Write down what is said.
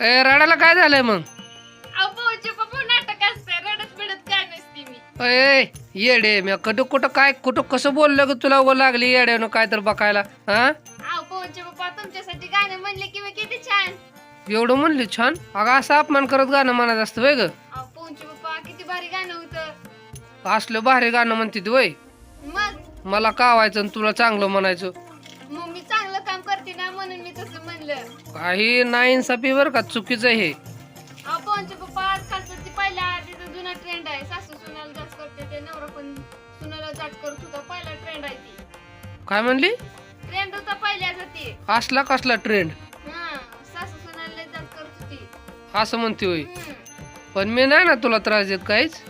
ए रडायला काय झालंय मग? अपोचे पप्पा नाटक असते रडत बिडत काय नसते मी. अय येडे मी कुठं कुठं काय कुठं कसं बोललं ग तुला उगं लागली येड्यानं काय तर बघायला हा? तुमच्यासाठी गाणं म्हणले की मी किती छान. एवढं म्हणली छान? अगं असं अपमान करत गाणं म्हणत असतं वय ग. किती भारी गाणं होतं. असलं भारी गाणं म्हणते ती वय मग? मला कावायचं आणि तुला चांगलं म्हणायचं. काम करते ना म्हणून मी तसं म्हणलं. काही नाइन्साफी बरं का चुकीचं आहे हे. पप्पा आजकालचं ते पहिल्या आधीचा जुना ट्रेंड आहे. सासू सुनाला जाच करते ते नवरा पण सुनाला जाच करत होता पहिला ट्रेंड आहे ती. काय म्हणली? ट्रेंड होता पहिल्याचा ते. असला कसला ट्रेंड हा सासू सुनाला जाच करत होती. असं म्हणते होय. हम्म. पण मी नाही ना तुला त्रास देत काहीच.